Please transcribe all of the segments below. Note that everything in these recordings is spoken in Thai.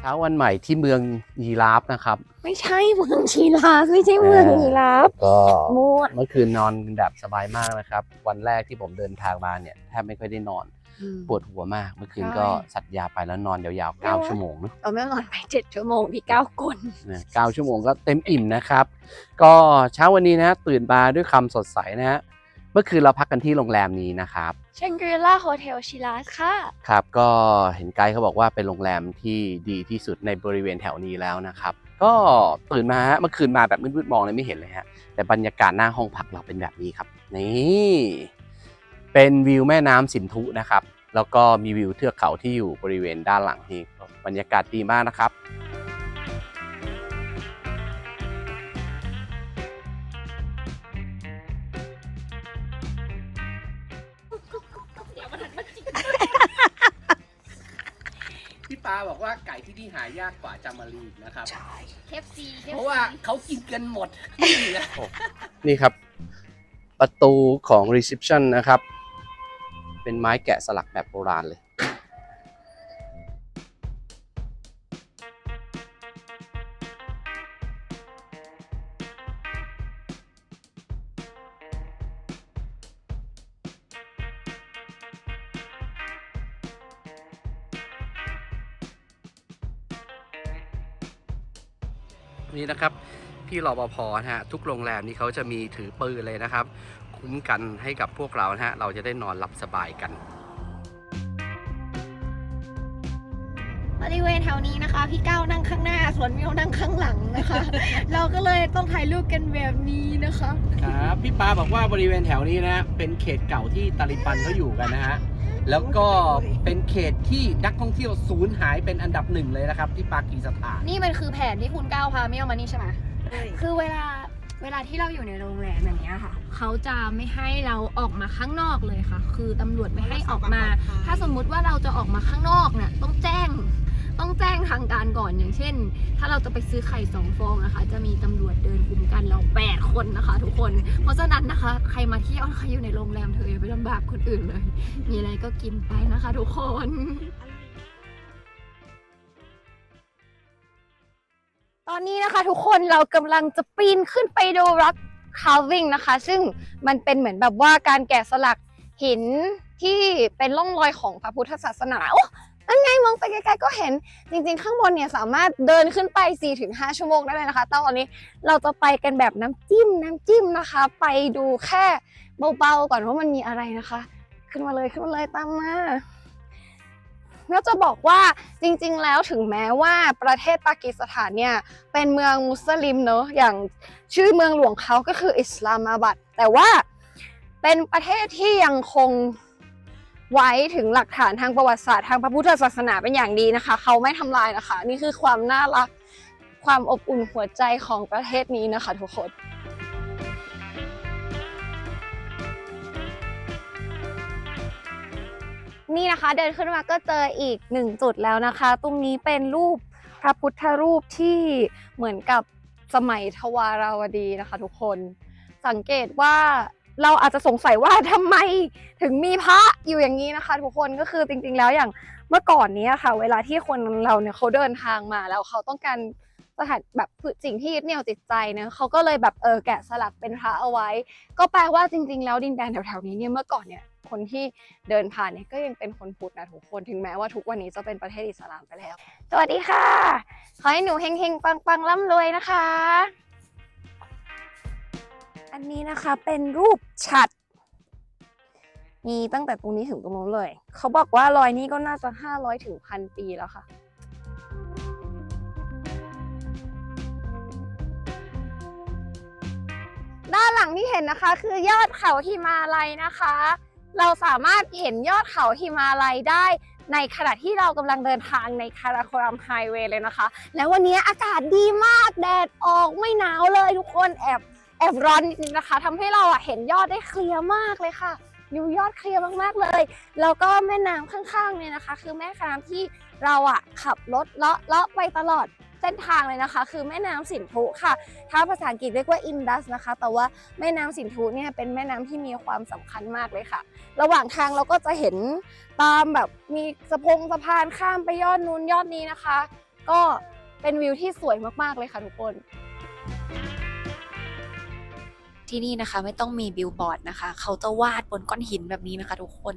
เช้าวันใหม่ที่เมืองยีราฟนะครับ ไม่ใช่เมืองชีราฟไม่ใช่เมืองชีราฟก็มั่วเมื่อคืนนอนแบบสบายมากนะครับ วันแรกที่ผมเดินทางมาเนี่ยแทบไม่ค่อยได้นอนปวดหัวมาก เมื่อคืนก็สัตยาไปแล้วนอนยาวๆ9ชั่วโมงเนอะเราไม่นอนไปเจ็ดชั่วโมงพี่เก้ากลนะ9ชั่วโมงก็เต็มอิ่มนะครับ ก็เช้าวันนี้นะตื่นมาด้วยคำสดใสนะฮะเมื่อคืนเราพักกันที่โรงแรมนี้นะครับเชงกรีล่าโฮเทลชิราสค่ะ ครับ ก็เห็นไกด์เขาบอกว่าเป็นโรงแรมที่ดีที่สุดในบริเวณแถวนี้แล้วนะครับ ก็ตื่นมาฮะเมื่อคืนมาแบบมืดๆมองเลยไม่เห็นเลยฮะ แต่บรรยากาศหน้าห้องพักเราเป็นแบบนี้ครับ นี่ เป็นวิวแม่น้ำสินธุนะครับ แล้วก็มีวิวเทือกเขาที่อยู่บริเวณด้านหลังนี่บรรยากาศดีมากนะครับ พี่ปาบอกว่าไก่ที่นี่หายากกว่าจามารีนะครับเคฟซีเพราะว่าเขากินกันหมด นี่ครับ ประตูของ reception นะครับ เป็นไม้แกะสลักแบบโบราณเลย พี่รปภนะฮะทุกโรงแรมนี่เขาจะมีถือปืนเลยนะครับ คุ้มกันให้กับพวกเรานะฮะเราจะได้นอนหลับสบายกัน บริเวณแถวนี้นะคะ พี่ก้าวนั่งข้างหน้า ส่วนมิวนั่งข้างหลังนะคะ เราก็เลยต้องถ่ายรูปกันแบบนี้นะคะ ครับพี่ปาบอกว่าบริเวณแถวนี้นะเป็นเขตเก่าที่ตาลิบันเขาอยู่กันนะฮะแล้วก็เป็นเขตที่นักท่องเที่ยวสูญหายเป็นอันดับหนึ่งเลยนะครับ ที่ปากีสถาน นี่มันคือแผนที่คุณก้าวพาเมี่ยวมานี่ใช่ไหม คือเวลาเวลาที่เราอยู่ในโรงแรมอย่างเงี้ยค่ะ เขาจะไม่ให้เราออกมาข้างนอกเลยค่ะ คือตำรวจไม่ให้ออกมา ถ้าสมมุติว่าเราจะออกมาข้างนอกเนี่ยต้องแจ้ง ต้องแจ้งทางการก่อนอย่างเช่น ถ้าเราจะไปซื้อไข่สองฟองนะคะ จะมีตำรวจเดินคุมกันเราแปดคนนะคะ ทุกคน เพราะฉะนั้นนะคะ ใครมาเที่ยวใครอยู่ในโรงแรมเธออย่าไปลำบากคนอื่นเลย มีอะไรก็กินไปนะคะ ทุกคน อนนี้นะคะ ทุกคนเรากำลังจะปีนขึ้นไปดู Rock Carving นะคะ ซึ่งมันเป็นเหมือนแบบว่าการแกะสลักหินที่เป็นร่องรอยของพระพุทธศาสนาโอ้นั่นไงมองไปไกลๆก็เห็นจริงๆ ข้างบนเนี่ยสามารถเดินขึ้นไป 4-5 ชั่วโมงได้เลยนะคะแต่ตอนนี้เราจะไปกันแบบน้ำจิ้มน้ำจิ้มนะคะ ไปดูแค่เบาๆก่อนว่ามันมีอะไรนะคะ ขึ้นมาเลยขึ้นมาเลยตามมา แล้วจะบอกว่าจริงๆ แล้วถึงแม้ว่าประเทศปากีสถานเนี่ยเป็นเมืองมุสลิมเนอะอย่างชื่อเมืองหลวงเขาก็คืออิสลามาบัดแต่ว่าเป็นประเทศที่ยังคงไว้ถึงหลักฐานทางประวัติศาสตร์ทางพระพุทธศาสนาเป็นอย่างดีนะคะ เขาไม่ทำลายนะคะ นี่คือความน่ารักความอบอุ่นหัวใจของประเทศนี้นะคะทุกคน นี่นะคะเดินขึ้นมาก็เจออีกหนึ่งจุดแล้วนะคะ ตรงนี้เป็นรูปพระพุทธรูปที่เหมือนกับสมัยทวาราวดีนะคะ ทุกคนสังเกตว่าเราอาจจะสงสัยว่าทำไมถึงมีพระอยู่อย่างนี้นะคะ ทุกคนก็คือจริงๆ แล้วอย่างเมื่อก่อนนี้ค่ะ เวลาที่คนเราเนี่ยเขาเดินทางมาแล้วเขาต้องการสถานแบบสิ่งที่ยึดเหนี่ยวจิตใจเนี่ยเขาก็เลยแบบเออแกะสลักเป็นพระเอาไว้ ก็แปลว่าจริง ๆ แล้วดินแดนแถวๆนี้เนี่ยเมื่อก่อนเนี่ย คนที่เดินผ่านเนี่ยก็ยังเป็นคนพุทธนะทุกคนถึงแม้ว่าทุกวันนี้จะเป็นประเทศอิสลามไปแล้ว สวัสดีค่ะ ขอให้หนูเฮงๆ ปังๆร่ำรวยนะคะ อันนี้นะคะเป็นรูปฉัดมีตั้งแต่ตรงนี้ถึงตรงนู้นเลย เขาบอกว่ารอยนี้ก็น่าจะ 500ถึงพันปีแล้วค่ะ ด้านหลังที่เห็นนะคะคือยอดเขาหิมาลัยนะคะ เราสามารถเห็นยอดเขาหิมาลัยได้ ในขณะที่เรากำลังเดินทางในคาราโครัมไฮเวย์เลยนะคะ แล้ววันนี้อากาศดีมากแดดออกไม่หนาวเลยทุกคนแอบแอบร้อนนิดนึงนะคะทำให้เราอะเห็นยอดได้เคลียร์มากเลยค่ะดูยอดเคลียร์มากๆเลย แล้วก็แม่น้ำข้างๆเนี่ยนะคะ คือแม่น้ำที่เราอะขับรถเลาะเลาะไปตลอด เส้นทางเลยนะคะ คือแม่น้ำสินธุค่ะ ถ้าภาษาอังกฤษเรียกว่าอินดัสนะคะ แต่ว่าแม่น้ำสินธุเนี่ยเป็นแม่น้ำที่มีความสำคัญมากเลยค่ะ ระหว่างทางเราก็จะเห็นตามแบบมีสะพงสะพานข้ามไปยอดนู้นยอดนี้นะคะ ก็เป็นวิวที่สวยมากๆเลยค่ะทุกคนที่นี่นะคะไม่ต้องมีบิลบอร์ดนะคะ เขาจะวาดบนก้อนหินแบบนี้นะคะ ทุกคน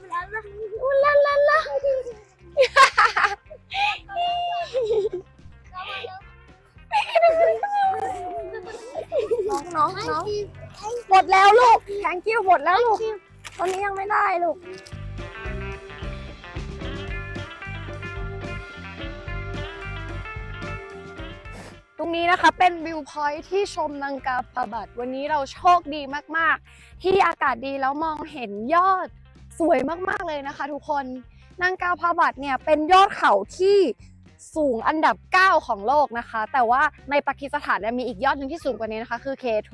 น้องน้องน้องหมดแล้วลูก thank you หมดแล้วลูกตอนนี้ยังไม่ได้ลูกตรงนี้นะคะเป็นวิวพอยท์ที่ชมนังกาปะบัด วันนี้เราโชคดีมาก ๆ ที่อากาศดีแล้วมองเห็นยอด สวยมากๆเลยนะคะทุกคนนางกาปะบัดเนี่ยเป็นยอดเขาที่สูงอันดับ 9 ของโลกนะคะ แต่ว่าในปากีสถานเนี่ยมีอีกยอดหนึ่งที่สูงกว่านี้นะคะ คือ K2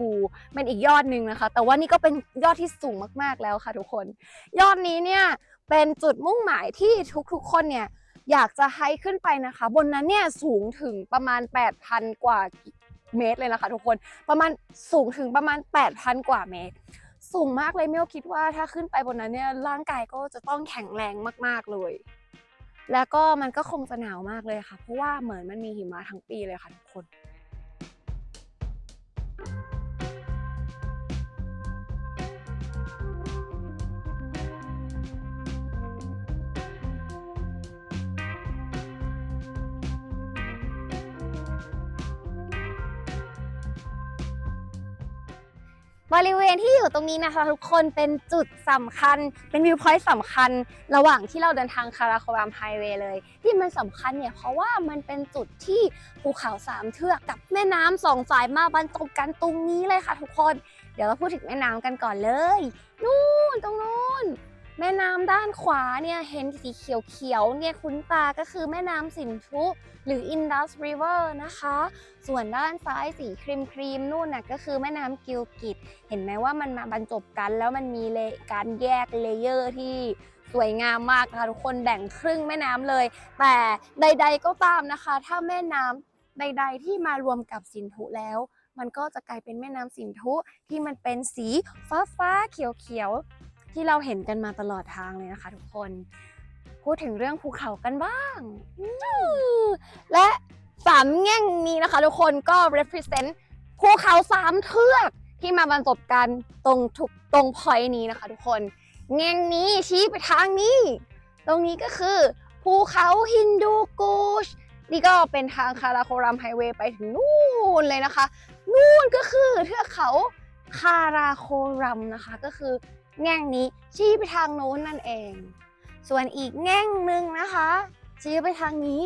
เป็นอีกยอดหนึ่งนะคะ แต่ว่านี่ก็เป็นยอดที่สูงมากๆแล้วค่ะทุกคน ยอดนี้เนี่ยเป็นจุดมุ่งหมายที่ทุกๆคนเนี่ยอยากจะให้ขึ้นไปนะคะ บนนั้นเนี่ยสูงถึงประมาณ 8,000 กว่าเมตรเลยนะคะ ทุกคนประมาณสูงถึงประมาณ 8,000 กว่าเมตร สูงมากเลยเมลคิดว่าถ้าขึ้นไปบนนั้นเนี่ยร่างกายก็จะต้องแข็งแรงมากๆเลย แล้วก็มันก็คงจะหนาวมากเลยค่ะ เพราะว่าเหมือนมันมีหิมะทั้งปีเลยค่ะทุกคน บริเวณที่อยู่ตรงนี้นะคะ ทุกคนเป็นจุดสำคัญ เป็นวิวพอยต์สำคัญ ระหว่างที่เราเดินทางคาราโครามไฮเวย์เลย ที่มันสำคัญเนี่ยเพราะว่ามันเป็นจุดที่ภูเขาสามเทือกกับแม่น้ำสองสายมาบรรจบกันตรงนี้เลยค่ะ ทุกคน เดี๋ยวเราพูดถึงแม่น้ำกันก่อนเลย นู่นตรงนู้น แม่น้ำด้านขวาเนี่ยเห็นสีเขียวๆเนี่ยคุ้นตาก็คือแม่น้ำสินธุหรือ Indus River นะคะ ส่วนด้านซ้ายสีครีมๆนู่นน่ะก็คือแม่น้ำกิลกิตเห็นไหมว่ามันมาบรรจบกัน แล้วมันมีเลการแยกเลเยอร์ที่สวยงามมากนะคะทุกคนแบ่งครึ่งแม่น้ำเลย แต่ใด ๆก็ตามนะคะ ถ้าแม่น้ำใด ๆ ที่มารวมกับสินธุแล้วมันก็จะกลายเป็นแม่น้ำสินธุที่มันเป็นสีฟ้าฟ้าๆเขียวเขียวๆ ที่เราเห็นกันมาตลอดทางเลยนะคะทุกคน พูดถึงเรื่องภูเขากันบ้าง และสามแง่งนี้นะคะทุกคนก็ represent ภูเขาสามเทือกที่มาบรรจบกันตรงทุกตรงพอยนี้นะคะ ทุกคน แง่งนี้ชี้ไปทางนี้ ตรงนี้ก็คือภูเขาฮินดูกูชนี่ก็เป็นทางคาราโครัมไฮเวย์ไปถึงนู่นเลยนะคะ นู่นก็คือเทือกเขาคาราโครัมนะคะ ก็คือ แง่งนี้ชี้ไปทางโน้นนั่นเอง ส่วนอีกแง่งหนึ่งนะคะ ชี้ไปทางนี้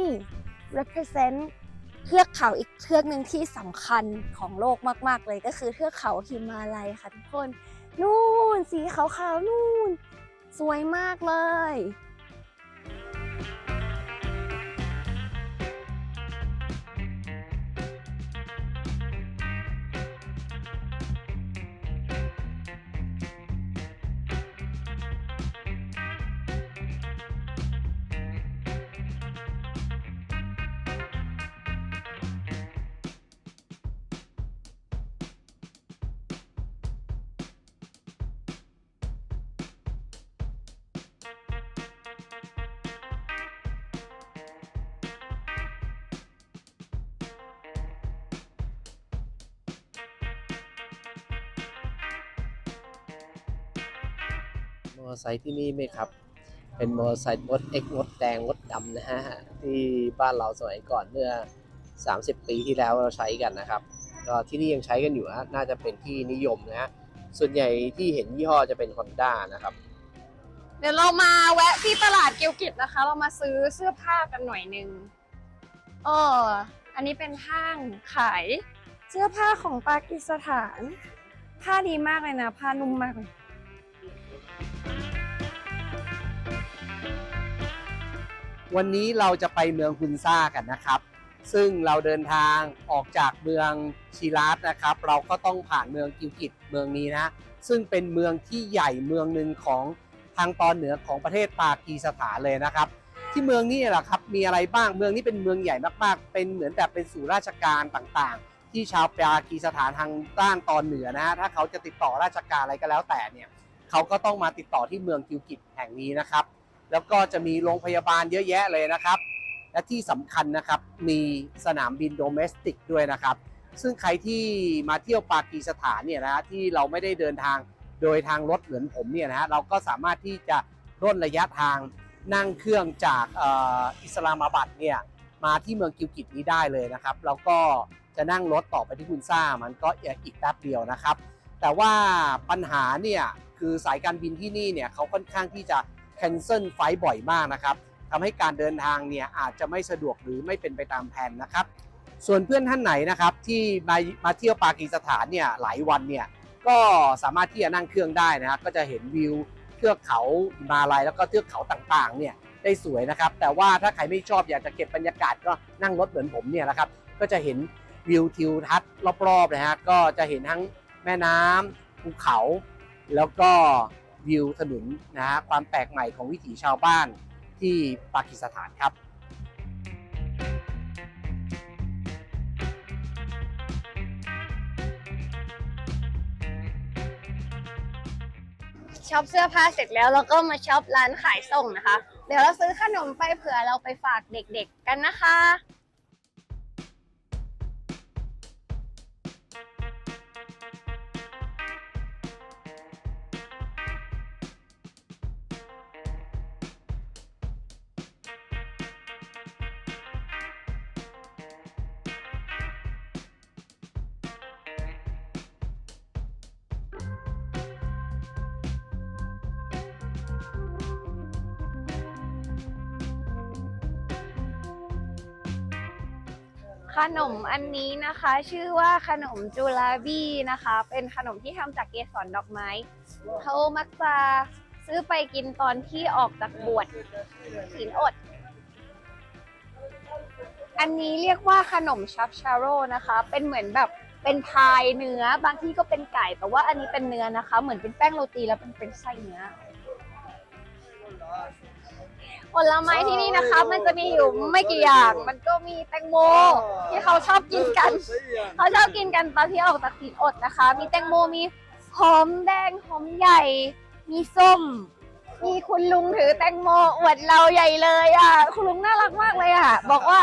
represent เทือกเขาอีกเทือกหนึ่งที่สำคัญของโลกมาก ๆ เลยก็คือเทือกเขาหิมาลัยค่ะทุกคน นู่นสีขาวๆนู่น สวยมากเลย อเตอร์ไซค์ที่นี่ไหมครับ เป็นมอเตอร์ไซค์รถเอ็กรถแดงรถดำนะฮะที่บ้านเราสมัยก่อนเมื่อ 30 ปีที่แล้วเราใช้กันนะครับก็ที่นี่ยังใช้กันอยู่ฮะน่าจะเป็นที่นิยมนะฮะส่วนใหญ่ที่เห็นยี่ห้อจะเป็น Honda นะครับ เดี๋ยวเรามาแวะที่ตลาดกิลกิตนะคะ เรามาซื้อเสื้อผ้ากันหน่อยนึงเอออันนี้เป็นห้างขาย เสื้อผ้าของปากีสถาน ผ้าดีมากเลยนะ ผ้านุ่มมากเลย วันนี้เราจะไปเมืองฮุนซ่ากันนะครับ ซึ่งเราเดินทางออกจากเมืองชิรัตนะครับ เราก็ต้องผ่านเมืองกิวกิตเมืองนี้นะ ซึ่งเป็นเมืองที่ใหญ่เมืองหนึ่งของทางตอนเหนือของประเทศปากีสถานเลยนะครับ ที่เมืองนี้แหละครับมีอะไรบ้างเมืองนี้เป็นเมืองใหญ่มากๆ เป็นเหมือนแบบเป็นศูนย์ราชการต่างๆ ที่ชาวปากีสถานทางด้านตอนเหนือนะ ถ้าเขาจะติดต่อราชการอะไรก็แล้วแต่เนี่ยเขาก็ต้องมาติดต่อที่เมืองกิวกิตแห่งนี้นะครับ แล้วก็จะมีโรงพยาบาลเยอะแยะเลยนะครับ และที่สำคัญนะครับมีสนามบินโดเมสติกด้วยนะครับ ซึ่งใครที่มาเที่ยวปากีสถานเนี่ยนะที่เราไม่ได้เดินทางโดยทางรถเหมือนผมเนี่ยนะฮะเราก็สามารถที่จะร่นระยะทางนั่งเครื่องจากอ,อิสลามาบัดเนี่ยมาที่เมืองกิวกิตนี้ได้เลยนะครับ แล้วก็จะนั่งรถต่อไปที่กุนซ่ามันก็อีกแป๊บเดียวนะครับ แต่ว่าปัญหาเนี่ยคือสายการบินที่นี่เนี่ยเขาค่อนข้างที่จะ cancel ไฟบ่อยมากนะครับทำให้การเดินทางเนี่ยอาจจะไม่สะดวกหรือไม่เป็นไปตามแผนนะครับ ส่วนเพื่อนท่านไหนนะครับที่มามาเที่ยวปากีสถานเนี่ยหลายวันเนี่ยก็สามารถที่จะนั่งเครื่องได้นะครับก็จะเห็นวิวเทือกเขาหิมาลัยแล้วก็เทือกเขาต่างๆเนี่ยได้สวยนะครับ แต่ว่าถ้าใครไม่ชอบอยากจะเก็บบรรยากาศก็นั่งรถเหมือนผมเนี่ยนะครับ ก็จะเห็นวิวทิวทัศน์รอบๆนะฮะก็จะเห็นทั้งแม่น้ำภูเขา แล้วก็ วิวถนนนะฮะความแปลกใหม่ของวิถีชาวบ้านที่ปากีสถานครับช็อปเสื้อผ้าเสร็จแล้วเราก็มาช็อปร้านขายส่งนะคะ เดี๋ยวเราซื้อขนมไปเผื่อเราไปฝากเด็กๆกันนะคะ ขนมอันนี้นะคะชื่อว่าขนมจูลาบี้นะคะ เป็นขนมที่ทำจากเกสรดอกไม้เขามักจะซื้อไปกินตอนที่ออกจากบวชศีลอด อันนี้เรียกว่าขนมชับชาโร่นะคะ เป็นเหมือนแบบเป็นพายเนื้อบางที่ก็เป็นไก่ แต่ว่าอันนี้เป็นเนื้อนะคะ เหมือนเป็นแป้งโรตีแล้วเป็นเป็นไส้เนื้อ ผลไม้ที่นี่นะคะ มันจะมีอยู่ไม่กี่อย่าง มันก็มีแตงโมที่เขาชอบกินกัน เขาชอบกินกันตอนที่ออกจากศีลอดนะคะ มีแตงโมมีหอมแดงหอมใหญ่ มีส้ม มีคุณลุงถือแตงโมอวดเราใหญ่เลยอะ คุณลุงน่ารักมากเลยอะ บอกว่า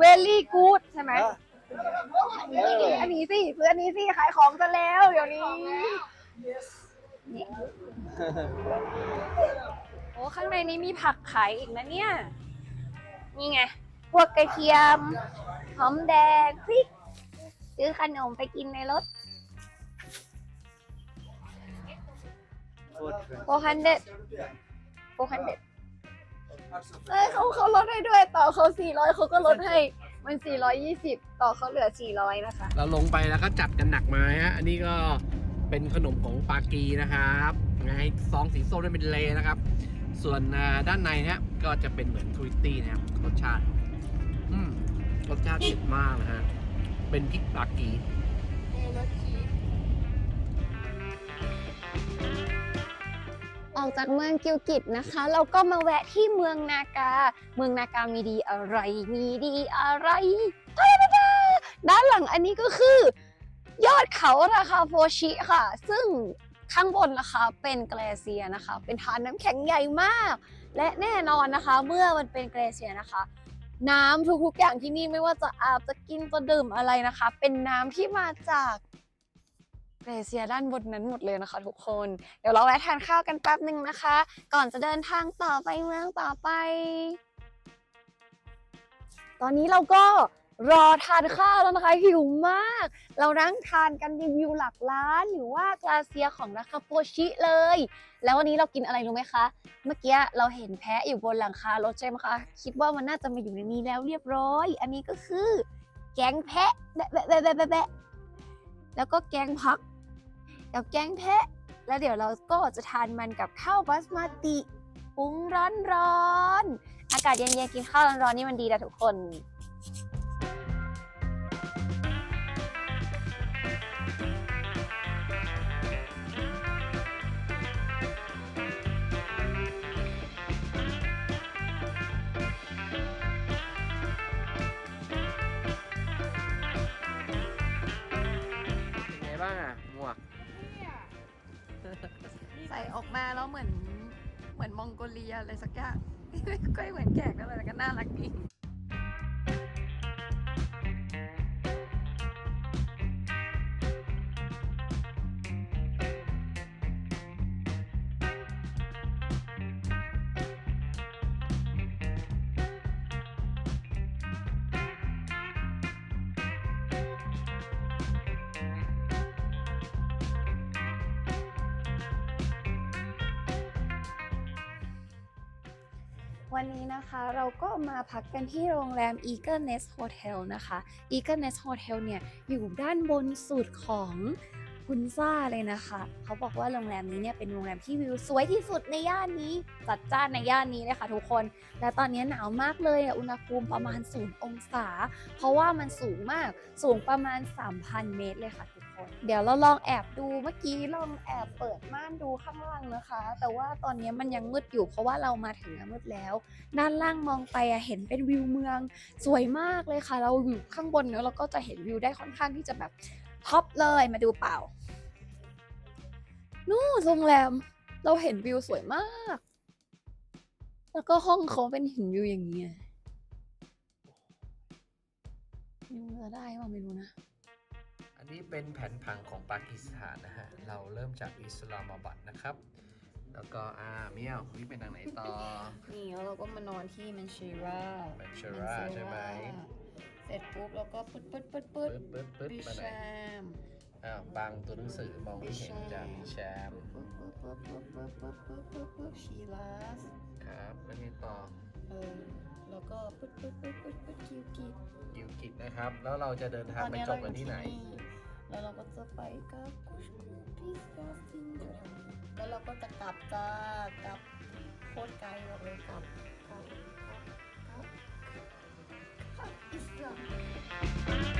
very good ใช่ไหมอันนี้สิซื้ออันนี้สิขายของซะแล้ว เดี๋ยวนี้นี่โอ้ข้างในนี้มีผักขายอีกนะเนี่ย นี่ไง พวกกระเทียม หอมแดงพริก ซื้อขนมไปกินในรถโฟฮันเด็ดโฟฮันเด็ดเอ้ยเขาเขาลดให้ด้วยต่อเขาสี่ร้อยเขาก็ลดให้ มันสี่ร้อยยี่สิบต่อเขาเหลือสี่ร้อยนะคะ เราลงไปแล้วก็จัดกันหนักมาฮะ อันนี้ก็เป็นขนมของปากีนะครับไงซองสีส้มนี่เป็นเลนะครับ ส่วนด้านในฮะก็จะเป็นเหมือนทวิตตี้นะครับรสชาติอืมรสชาติเด็ดมากนะฮะ เป็นพริกปากีออกจากเมืองกิวกิตนะคะ เราก็มาแวะที่เมืองนากา เมืองนากามีดีอะไรมีดีอะไรตาดาดาด้านหลังอันนี้ก็คือ ยอดเขาราคาโฟชิค่ะ ซึ่ง ข้างบนนะคะเป็นแกลเซียนะคะ เป็นทานน้ำแข็งใหญ่มาก และแน่นอนนะคะ เมื่อมันเป็นแกลเซียนะคะ น้ำทุกๆอย่างที่นี่ไม่ว่าจะอาบจะกินจะดื่มอะไรนะคะ เป็นน้ำที่มาจากแกลเซียด้านบนนั้นหมดเลยนะคะ ทุกคน เดี๋ยวเราแวะทานข้าวกันแป๊บหนึ่งนะคะ ก่อนจะเดินทางต่อไปเมืองต่อไป ตอนนี้เราก็ รอทานข้าวแล้วนะคะหิวมาก เรานั่งทานกันรีวิวหลักล้านหรือว่ากลาเซียของราคาโปชิเลย แล้ววันนี้เรากินอะไรรู้ไหมคะ เมื่อกี้เราเห็นแพะอยู่บนหลังคารถใช่ไหมคะ คิดว่ามันน่าจะมาอยู่ในนี้แล้วเรียบร้อย อันนี้ก็คือ แกงแพะแบะแบะแบะแบะแบะแล้วก็แกงพักกับแกงแพะ แล้วเดี๋ยวเราก็จะทานมันกับข้าวบาสมาติปรุงร้อนร้อนๆอากาศเย็นๆกินข้าวร้อนๆนี่มันดีนะทุกคน ก็เหมือนแขกนั่นแหละก็น่ารักดี เราก็มาพักกันที่โรงแรม Eagle Nest Hotel นะคะ Eagle Nest Hotel เนี่ยอยู่ด้านบนสุดของพุนซ่าเลยนะคะ เขาบอกว่าโรงแรมนี้เนี่ยเป็นโรงแรมที่วิวสวยที่สุดในย่านนี้ จัดจ้านในย่านนี้เลยค่ะทุกคน และตอนนี้หนาวมากเลยอุณหภูมิประมาณ 0 องศา เพราะว่ามันสูงมาก สูงประมาณ 3,000 เมตรเลยค่ะทุ เดี๋ยวเราลองแอบดูเมื่อกี้ลองแอบเปิดม่านดูข้างล่างนะคะ แต่ว่าตอนนี้มันยังมืดอยู่เพราะว่าเรามาถึงมืดแล้ว ด้านล่างมองไปอะเห็นเป็นวิวเมืองสวยมากเลยค่ะ เราอยู่ข้างบนเนอะเราก็จะเห็นวิวได้ค่อนข้างที่จะแบบท็อปเลยมาดูเปล่านู่นโรงแรม เราเห็นวิวสวยมาก แล้วก็ห้องเขาเป็นเห็นวิวอย่างเงี้ยวิวจะได้ว่าไม่รู้นะ นนี้เป็นแผนผังของปากีสถานนะฮะ เราเริ่มจากอิสลามาบัดนะครับ แล้วก็อ่าเมียววิ่งไปทางไหนต่อ นี่แล้วเราก็มานอนที่มันเชรา Mansura ใช่ไหม เสร็จปุ๊บเราก็ปึ๊ดปึ๊ดปึ๊ดปึ๊ดปึ๊บปึ๊บปึ๊บบิมาไหนชมอ้าวบางตัวหนังสือมองไม่เห็นจากมีแชมปึ๊บปึ๊บปึ๊บปึ๊บปึ๊บปึ๊บปึ๊บปึ๊บปึ๊บชีลัสครับแล้วไงต่อเออแล้วก็ปึ๊ดปึ๊ดปึ๊ดปึ๊ดปึ๊ดคิวกิดกิวกิจนะครับ แล้วเราจะเดินทางไปจบกันที่ไหน แล้วเราก็จะไปกับกุชคูที่กาซิงแล้วเราก็จะกลับจ้ากลับโคตรไกลหมดเลยกลับกลับกลับกลับอิสลาม